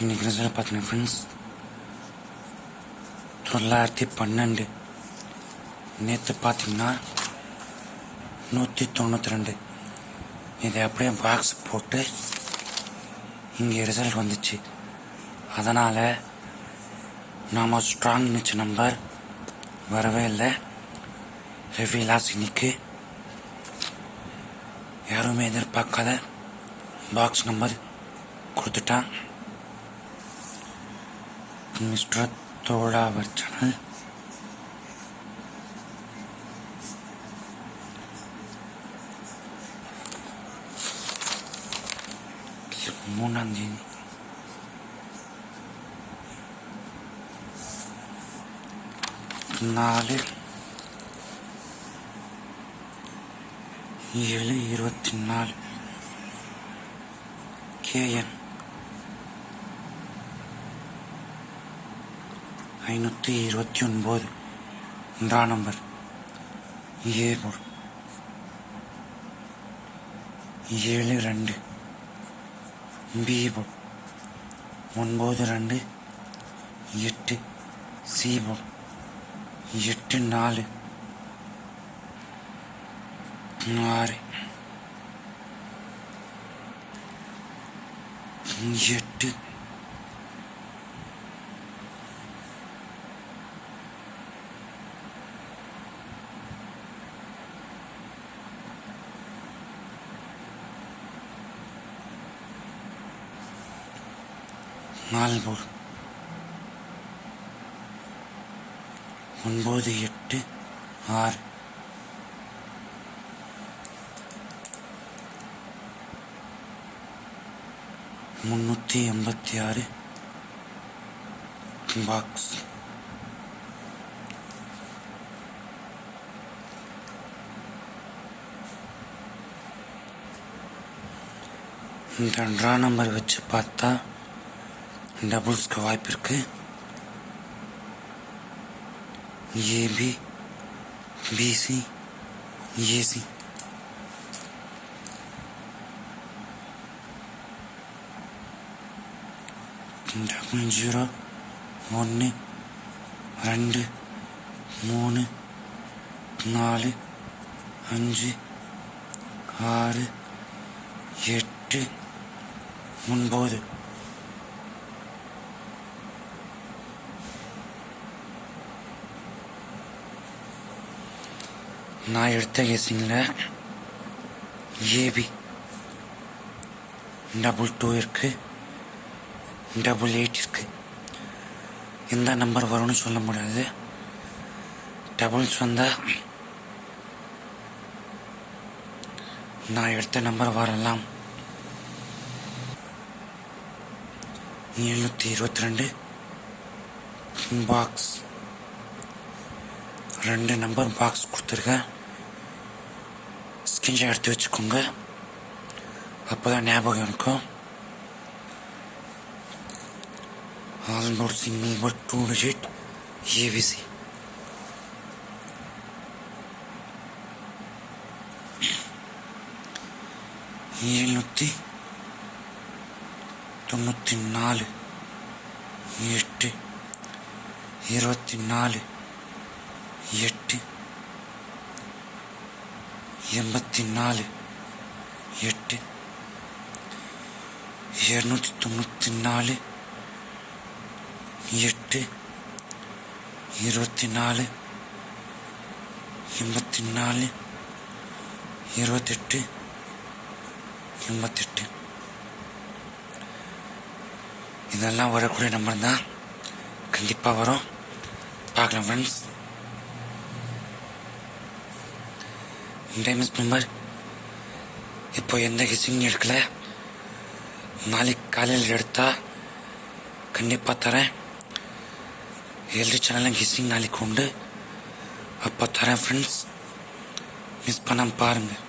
இன்னைக்கு ரிசல்ட் பார்த்தீங்கன்னா ஃப்ரெண்ட்ஸ் தொள்ளாயிரத்தி பன்னெண்டு. நேற்று பார்த்தீங்கன்னா நூற்றி தொண்ணூற்றி ரெண்டு. இதை அப்படியே பாக்ஸ் போட்டு இங்கே ரிசல்ட் வந்துச்சு. அதனால் நாம் ஸ்ட்ராங் நிச்ச நம்பர் வரவே இல்லை. ஹெவி லாஸ் இன்னைக்கு. யாருமே எதிர்பார்க்காத பாக்ஸ் நம்பர் கொடுத்துட்டான். மிஸ்டர் தோழாவர் சேனல் மூணாம் தேதி நாலு ஏழு இருபத்தி நாலு கேஎன் ஐநூற்றி இருபத்தி ஒன்பது. Draw number. ஏ ஏழு ரெண்டு. பி ஒன்பது ரெண்டு. எட்டு. சி எட்டு நாலு. ஆறு. எட்டு. நாலு ஒன்பது எட்டு ஆறு. முன்னூற்றி எண்பத்தி ஆறு. பாக்ஸ். இந்த ட்ரா நம்பர் வச்சு பார்த்தா டபுள்ஸ்க்கு வாய்ப்பு இருக்கு. AB BC AC double zero ஒன்று ரெண்டு மூணு நாலு அஞ்சு ஆறு எட்டு ஒன்பது. நான் எடுத்த கெஸிங்கில் ஏபி டபுள் டூ இருக்குது டபுள் எயிட் இருக்குது எந்த நம்பர் வரும்னு சொல்ல முடியாது. டபுள்ஸ் வந்தால் நான் எடுத்த நம்பர் வரலாம். எழுநூற்றி இருபத்தி ரெண்டு பாக்ஸ் ரெண்டு நம்பர் பாக்ஸ் கொடுத்துருக்கேன். ஸ்கிரீன்ஷாட் எடுத்து வச்சுக்கோங்க அப்போ தான் ஞாபகம் இருக்கும் all note single but two digit ABC எழுநூற்றி தொண்ணூற்றி நாலு எட்டு இருபத்தி நாலு எட்டு எண்பத்தி நாலு எட்டு இரநூத்தி தொண்ணூற்றி நாலு எட்டு இருபத்தி நாலு எண்பத்தி நாலு இருபத்தெட்டு எண்பத்தெட்டு. இதெல்லாம் வரக்கூடிய நம்பர் தான் கண்டிப்பாக வரும். பார்க்கலாம் ஃப்ரெண்ட்ஸ் டைமஸ் மெம்பர் இப்போ எந்த ஹிசிங் எடுக்கல நாளைக்கு காலையில் எடுத்தா கண்டிப்பாக தரேன் எழுதி சேனலும் ஹிஸ்ஸிங் நாளைக்கு உண்டு அப்போ தரேன் ஃப்ரெண்ட்ஸ் மிஸ் பண்ணாமல் பாருங்கள்